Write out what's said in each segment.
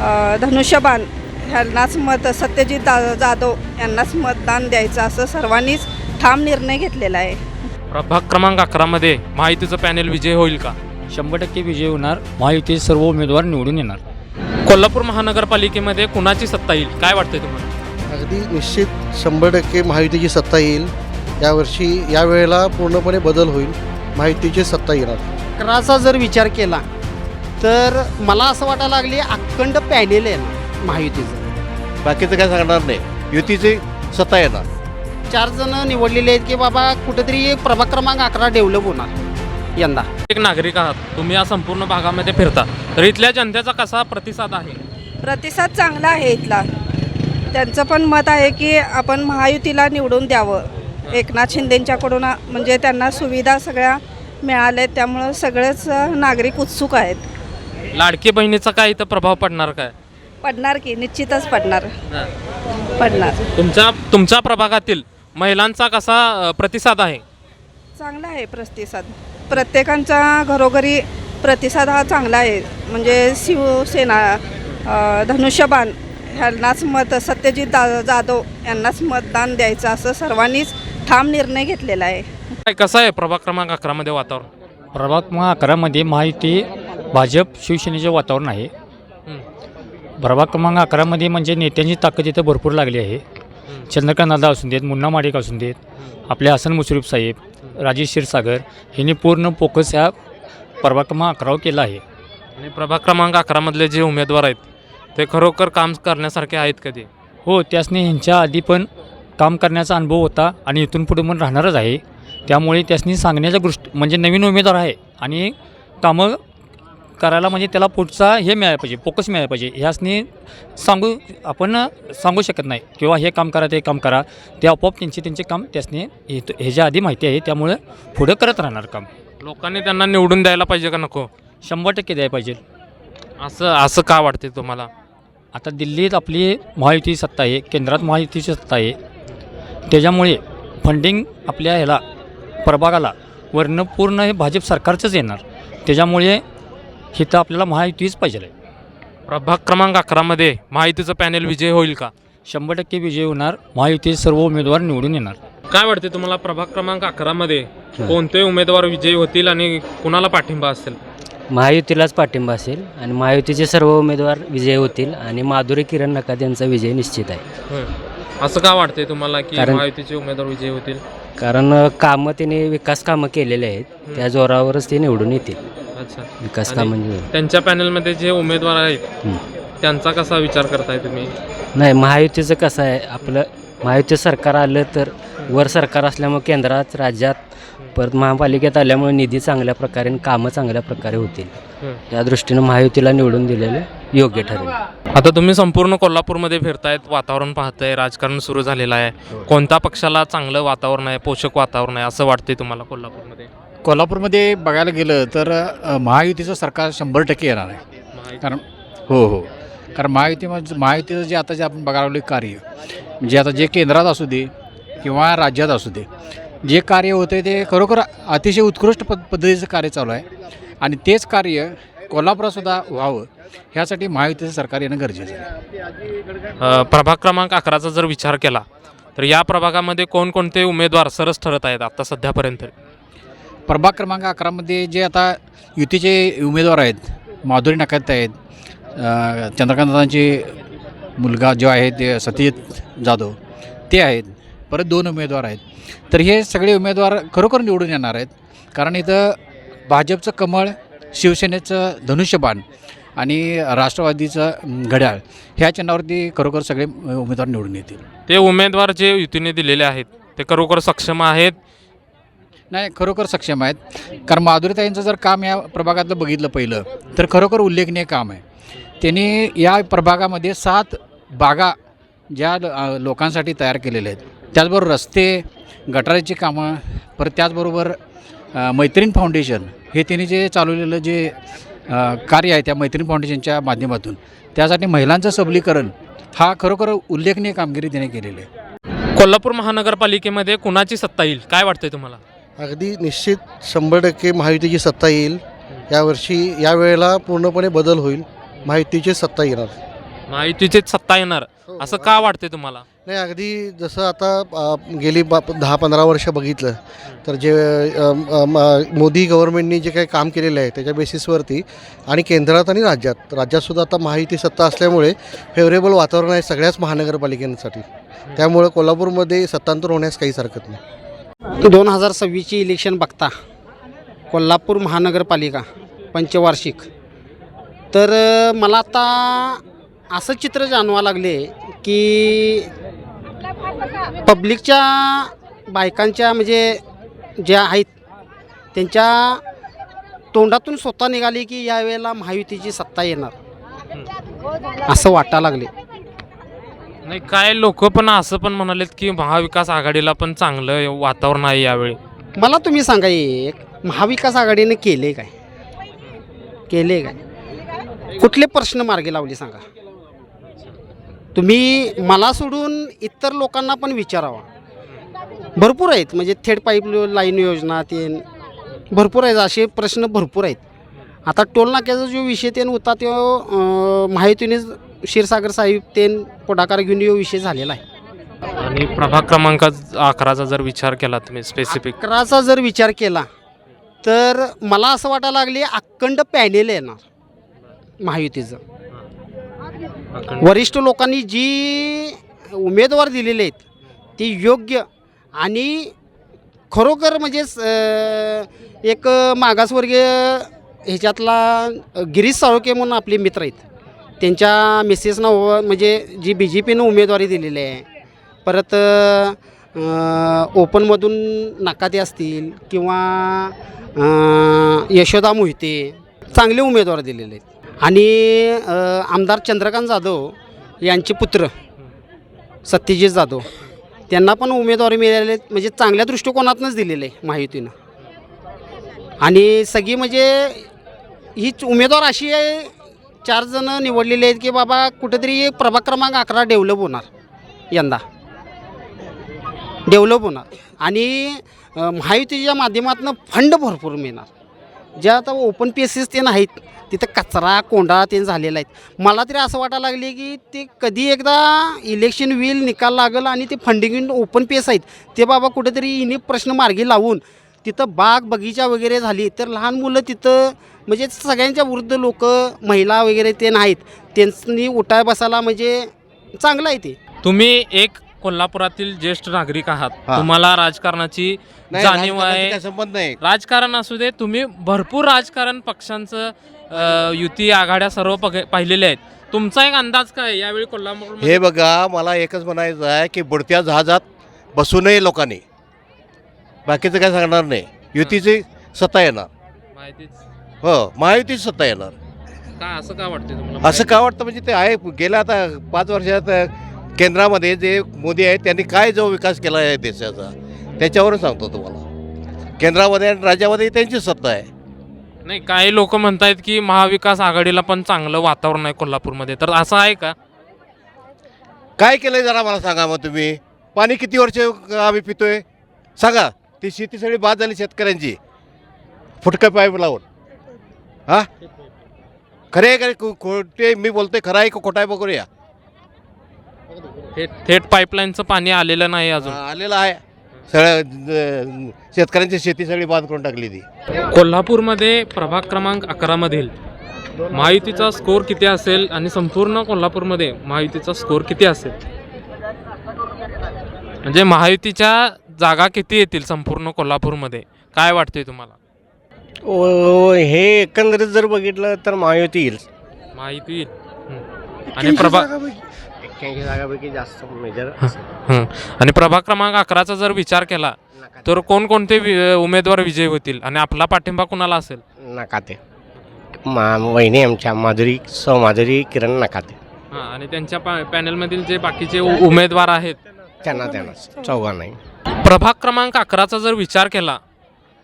अ, धनुष्यबाण ह्यांनाच मत सत्यजित जा जाधव यांनाच मतदान द्यायचं असं सर्वांनीच ठाम निर्णय घेतलेला आहे. प्रभाग क्रमांक अकरामध्ये माहितीचं पॅनेल विजय होईल का? शंभर टक्के विजय होणार. महायुतीचे सर्व उमेदवार निवडून येणार. कोल्हापूर महानगरपालिकेमध्ये कुणाची सत्ता येईल? काय वाटतंय तुम्हाला? अगदी निश्चित शंभर टक्के महायुतीची सत्ता येईल. यावर्षी यावेळेला पूर्णपणे बदल होईल. महायुतीची सत्ता येणार. अकराचा जर विचार केला तर मला असं वाटायला लागले अखंड पॅनेल आहे ना महायुतीचं. बाकीचं काय सांगणार नाही. युतीची सत्ता येणार. चार जण निवडलेले आहेत की बाबा कुठेतरी प्रभाग क्रमांक अकरा डेव्हलप होणार. यंदा. एक नागरिक आहात. तुम्ही या संपूर्ण भागामध्ये फिरता. तर इथल्या जनतेचा कसा प्रतिसाद आहे? प्रतिसाद चांगला आहे इथला. त्यांचं पण मत आहे की आपण महायुतीला निवडून द्यावं. एकनाथ शिंदेंच्याकडून म्हणजे त्यांना सुविधा सगळ्या मिळाल्या त्यामुळं सगळेच नागरिक उत्सुक आहेत. लाडकी बहिणीचा काय इथं प्रभाव पडणार काय? पडणार की निश्चितच पडणार. पडणार. तुमच्या तुमच्या प्रभागातील महिलांचा कसा अ, प्रतिसाद आहे? चांगला आहे प्रतिसाद. प्रत्येकांचा घरोघरी प्रतिसाद हा चांगला आहे. म्हणजे शिवसेना अ, धनुष्यबाण ह्यांनाच मत सत्यजित जा जाधव यांनाच मतदान द्यायचं असं सर्वांनीच ठाम निर्णय घेतलेला आहे. काय कसं आहे प्रभाग क्रमांक अकरामध्ये वातावरण? प्रभाग क्रमांक अकरामध्ये महायुती भाजप शिवसेनेचे वातावरण आहे. प्रभाग क्रमांक अकरामध्ये म्हणजे नेत्यांची ताकद इथं भरपूर लागली आहे. चंद्रकांत दादा असून देत मुन्ना माडिक असून देत आपले हसन मुश्रीफ साहेब राजेश क्षीरसागर यांनी पूर्ण फोकस या प्रभाग क्रमांक अकरावर केला आहे. आणि प्रभाग क्रमांक अकरामधले जे उमेदवार आहेत ते खरोखर काम करण्यासारखे आहेत कधी हो त्यासनी ह्यांच्या आधी पण काम करण्याचा अनुभव होता आणि इथून पुढे पण राहणारच आहे. त्यामुळे त्यासनी सांगण्याच्या गोष्ट म्हणजे नवीन उमेदवार आहे आणि कामं करायला म्हणजे त्याला पुढचा हे मिळायला पाहिजे फोकस मिळायला पाहिजे. ह्यासनी सांगू आपण सांगू शकत नाही. किंवा हे काम करा ते काम करा. ते आपोआप त्यांचे त्यांचे काम त्यासनी हे ह्याच्या आधी माहिती आहे त्यामुळे पुढं करत राहणार काम. लोकांनी त्यांना निवडून द्यायला पाहिजे का नको? शंभर टक्के द्यायला पाहिजे. असं असं का वाटते तुम्हाला? आता दिल्लीत आपली महायुती सत्ता आहे केंद्रात महायुतीची सत्ता आहे. त्याच्यामुळे फंडिंग आपल्या ह्याला प्रभागाला वरनं पूर्ण हे भाजप सरकारचंच येणार. त्याच्यामुळे हिथं आपल्याला महायुतीच पाहिजे आहे. प्रभाग क्रमांक अकरामध्ये माहितीचं पॅनेल विजय होईल का? शंभर टक्के विजय होणार. महायुतीचे सर्व उमेदवार निवडून येणार. काय वाटते तुम्हाला प्रभाग क्रमांक अकरामध्ये कोणते उमेदवार विजयी होतील आणि कुणाला पाठिंबा असेल? महायुतीलाच पाठिंबा असेल आणि महायुतीचे सर्व उमेदवार विजयी होतील आणि माधुरी किरण नकाद यांचा विजय निश्चित आहे. हं. असं का वाटते तुम्हाला की कारण- महायुतीचे उमेदवार विजयी होतील? कारण कामं त्याने विकास कामं केलेले आहेत. त्या जोरावरच ते निवडून येतील. अच्छा. विकास आणि- कामांनी त्यांच्या पॅनलमध्ये जे उमेदवार आहेत हं. त्यांचा कसा विचार करताय तुम्ही? नाही महायुतीचं कसं आहे? आपलं महायुती सरकार आलं तर वर सरकार असल्यामुळे केंद्रात राज्यात परत महापालिकेत आल्यामुळे निधी चांगल्या प्रकारे आणि कामं चांगल्या प्रकारे होतील. हं. या दृष्टीनं महायुतीला निवडून दिलेलं योग्य ठरेल. आता तुम्ही संपूर्ण कोल्हापूरमध्ये फिरतायत वातावरण पाहताय राजकारण सुरू झालेलं आहे. कोणत्या पक्षाला चांगलं वातावरण आहे पोषक वातावरण आहे असं वाटतंय तुम्हाला कोल्हापूरमध्ये? कोल्हापूरमध्ये बघायला गेलं तर अ, महायुतीचं सरकार शंभर टक्के येणार आहे. कारण हो हो. कारण महायुती महायुतीचं जे आता जे आपण बघायला लागलो कार्य म्हणजे आता जे केंद्रात असू दे किंवा राज्यात असू दे जे कार्य होते ते खरोखर अतिशय उत्कृष्ट पद पद्धतीचं कार्य चालू आहे. आणि तेच कार्य कोल्हापुरातसुद्धा व्हावं ह्यासाठी महायुतीचं सरकार येणं गरजेचं आहे. अ, प्रभाग क्रमांक अकराचा जर विचार केला तर या प्रभागामध्ये कोणकोणते उमेदवार सरस ठरत आहेत आता सध्यापर्यंत? प्रभाग क्रमांक अकरामध्ये जे आता युतीचे उमेदवार आहेत माधुरी नकात आहेत अ, चंद्रकांतांचे मुलगा जो आहे ते सत्यजित जाधव ते आहेत परत दोन उमेदवार आहेत. तर हे सगळे उमेदवार खरोखर निवडून येणार आहेत. कारण इथं भाजपचं कमळ शिवसेनेचं धनुष्यबाण आणि राष्ट्रवादीचं घड्याळ ह्या चिन्हावरती खरोखर सगळे उमेदवार निवडून येतील. ते उमेदवार जे युतीने दिलेले आहेत ते खरोखर सक्षम आहेत. नाही खरोखर सक्षम आहेत. कारण माधुरीताईंचं जर काम या प्रभागातलं बघितलं पहिलं तर खरोखर उल्लेखनीय काम आहे. त्यांनी या प्रभागामध्ये सात बागा ज्या लोकांसाठी तयार केलेल्या आहेत. त्याचबरोबर रस्ते गटाराची कामं परत त्याचबरोबर मैत्रीण फाउंडेशन हे त्यांनी जे चालवलेलं जे कार्य आहे त्या मैत्रीण फाउंडेशनच्या माध्यमातून त्यासाठी महिलांचं सबलीकरण हा खरोखर उल्लेखनीय कामगिरी त्याने केलेली आहे. कोल्हापूर महानगरपालिकेमध्ये कुणाची सत्ता येईल? काय वाटतंय तुम्हाला? अगदी निश्चित शंभर टक्के महायुतीची सत्ता येईल. यावर्षी यावेळेला पूर्णपणे बदल होईल. महायुतीची सत्ता येणार. महायुतीचीच सत्ता येणार. असं का वाटते तुम्हाला? नाही अगदी जसं आता गेली बा दहा पंधरा वर्ष बघितलं तर जे मोदी गव्हर्नमेंटनी जे काही काम केलेलं आहे त्याच्या बेसिसवरती आणि केंद्रात आणि राज्यात राज्यातसुद्धा आता महायुती सत्ता असल्यामुळे फेवरेबल वातावरण आहे सगळ्याच महानगरपालिकांसाठी. त्यामुळं कोल्हापूरमध्ये सत्तांतर होण्यास काहीच हरकत नाही. दोन हजार सव्वीसची इलेक्शन बघता कोल्हापूर महानगरपालिका पंचवार्षिक. तर मला आता असं चित्र जाणवा लागले की पब्लिकच्या बायकांच्या म्हणजे ज्या आहेत त्यांच्या तोंडातून स्वतः निघाली की यावेळेला महायुतीची सत्ता येणार असं वाटायला लागले. नाही काय लोक पण असं पण म्हणालेत की महाविकास आघाडीला पण चांगलं वातावरण आहे यावेळी. मला तुम्ही सांगा एक महाविकास आघाडीने केले काय? केले काय? कुठले प्रश्न मार्गी लावले सांगा? तुम्ही मला सोडून इतर लोकांना पण विचारावा. भरपूर आहेत म्हणजे थेट पाईप लाईन योजना ते भरपूर आहेत असे प्रश्न भरपूर आहेत. आता टोल नाक्याचा जो विषय ते होता तो माहितीने क्षीरसागर साहेब ते पुढाकार घेऊन यो विषय झालेला आहे. आणि प्रभाग क्रमांक अकराचा जर विचार केला तुम्ही स्पेसिफिक अकराचा जर विचार केला तर मला असं वाटायला लागले अखंड पॅनेल येणार महायुतीचं. वरिष्ठ लोकांनी जी उमेदवार दिलेले आहेत ती योग्य आणि खरोखर म्हणजे एक मागासवर्गीय ह्याच्यातला गिरीश साळुके म्हणून आपले मित्र आहेत. त्यांच्या मिसेसनं म्हणजे जी बी जे पीनं उमेदवारी दिलेली आहे परत ओपनमधून नाकाते असतील किंवा यशोदा मोहिते चांगले उमेदवार दिलेले आहेत. आणि आमदार चंद्रकांत जाधव यांचे पुत्र सत्यजित जाधव त्यांना पण उमेदवारी मिळाले आहेत, म्हणजे चांगल्या दृष्टिकोनातूनच दिलेलं आहे महायुतीनं आणि सगळी म्हणजे हीच उमेदवार अशी आहे चार जण निवडलेले आहेत की बाबा कुठेतरी प्रभाग क्रमांक अकरा डेव्हलप होणार यंदा. डेव्हलप होणार. आणि महायुतीच्या माध्यमातून फंड भरपूर मिळणार. ज्या आता ओपन पेसेस ते नाहीत तिथं कचरा कोंडा ते झालेला आहेत. मला तरी असं वाटायला लागले की ते कधी एकदा इलेक्शन होईल निकाल लागेल आणि ते फंडिंग ओपन पेस आहेत ते बाबा कुठेतरी हिने प्रश्न मार्गी लावून तिथं बाग बगीचा वगैरे झाली तर लहान मुलं तिथं म्हणजे सगळ्यांच्या वृद्ध लोक महिला वगैरे ते नाहीत. त्यांनी उठाय बसायला म्हणजे चांगलं आहे ते. तुम्ही एक कोल्हापुरातील ज्येष्ठ नागरिक आहात. हा. तुम्हाला राजकारणाची नाही, जाणीव राजकारणाशी आहे. काय संबंध नाही. राजकारण असू दे तुम्ही भरपूर राजकारण पक्षांचं अ, युती आघाड्या सर्व पग- पाहिलेले आहेत. तुमचा एक अंदाज काय आहे? यावेळी कोल्हापूर हे बघा मला एकच म्हणायचं आहे की बुडत्या जहाजात बसू नये लोकांनी. बाकीचं काय सांगणार नाही. युतीची सत्ता येणार. माहितीच हो महायुतीची सत्ता येणार. का असं का वाटते तुम्हाला? असं का वाटतं म्हणजे ते आहे गेल्या आता पाच वर्षात केंद्रामध्ये जे मोदी आहेत त्यांनी काय जो विकास केला आहे देशाचा त्याच्यावरून सांगतो तुम्हाला. केंद्रामध्ये आणि राज्यामध्ये त्यांची सत्ता आहे. नाही काही लोक म्हणतायत की महाविकास आघाडीला पण चांगलं वातावरण आहे कोल्हापूरमध्ये. तर असं आहे का? काय केलं जरा मला सांगा मग तुम्ही. पाणी किती वर्ष आम्ही पितोय? सांगा. ती शेती सगळी बाद झाली शेतकऱ्यांची. फुटकं पाईप लावून. हा? खरे आहे का खोटे मी बोलतोय खरं आहे का खोटा आहे बघूया थेट थेट पाईपलाईनचं पाणी आलेलं नाही अजून. हा, आलेलं आहे. सगळ्या अं, शेतकऱ्यांची शेती सगळी बाद करून टाकली ती. कोल्हापूरमध्ये प्रभाग क्रमांक अकरामधील महायुतीचा स्कोर किती असेल आणि संपूर्ण कोल्हापूरमध्ये महायुतीचा स्कोर किती असेल? म्हणजे महायुतीच्या जागा किती येतील संपूर्ण कोल्हापूरमध्ये? काय वाटतंय तुम्हाला? हे एकंदरीत जर बघितलं तर महायुती येईल. महायुती येईल. हं. आणि एक्क्याऐंशी जागापैकी जास्त मेजर हं. आणि प्रभाग क्रमांक अकराचा जर विचार केला तर कोणकोणते वि- उमेदवार विजयी होतील? आणि आपला पाठिंबा कुणाला असेल? नकाते मा वहिनी आमच्या माधुरी सौ माधुरी किरण नकाते हां आणि त्यांच्या पा पॅनलमधील जे बाकीचे उ- उमेदवार आहेत त्यांना त्यांना. चौघा नाही प्रभाग क्रमांक अकराचा जर विचार केला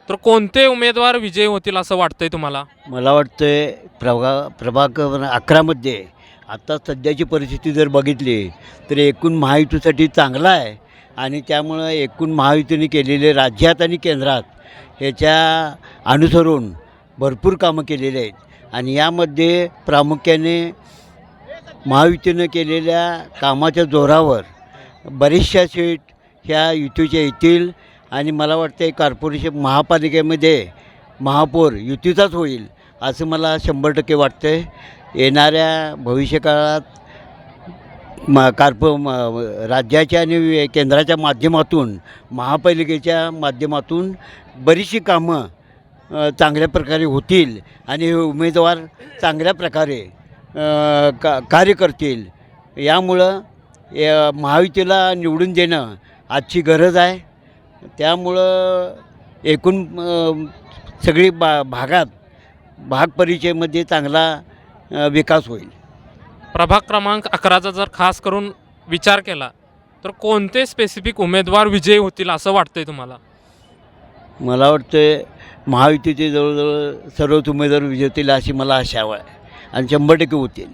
तर कोणते उमेदवार विजयी होतील असं वाटतंय तुम्हाला? मला वाटतं प्रभा प्रभाग अकरामध्ये आता सध्याची परिस्थिती जर बघितली तर एकूण महायुतीसाठी चांगला आहे आणि त्यामुळं एकूण महायुतीने केलेले राज्यात आणि केंद्रात ह्याच्या अनुसरून भरपूर कामं केलेली आहेत. आणि यामध्ये प्रामुख्याने महायुतीनं केलेल्या कामाच्या जोरावर बरेचशा सीट ह्या युतीच्या येतील. आणि मला वाटते कॉर्पोरेशन महापालिकेमध्ये महापौर युतीचाच होईल असं मला शंभर टक्के वाटतं येणाऱ्या भविष्यकाळात म कार्पो म राज्याच्या आणि केंद्राच्या माध्यमातून महापालिकेच्या माध्यमातून बरीचशी कामं चांगल्या प्रकारे होतील आणि हे उमेदवार चांगल्या प्रकारे का कार्य करतील. यामुळं महायुतीला निवडून देणं आजची गरज आहे. त्यामुळं एकूण सगळी बा भागात भाग परिचयमध्ये चांगला विकास होईल. प्रभाग क्रमांक अकराचा जर खास करून विचार केला तर कोणते स्पेसिफिक उमेदवार विजयी होतील असं वाटतंय तुम्हाला? मला वाटतं महायुतीचे जवळजवळ सर्वच उमेदवार विजय होतील अशी मला आशा आहे. आणि शंभर टक्के होतील.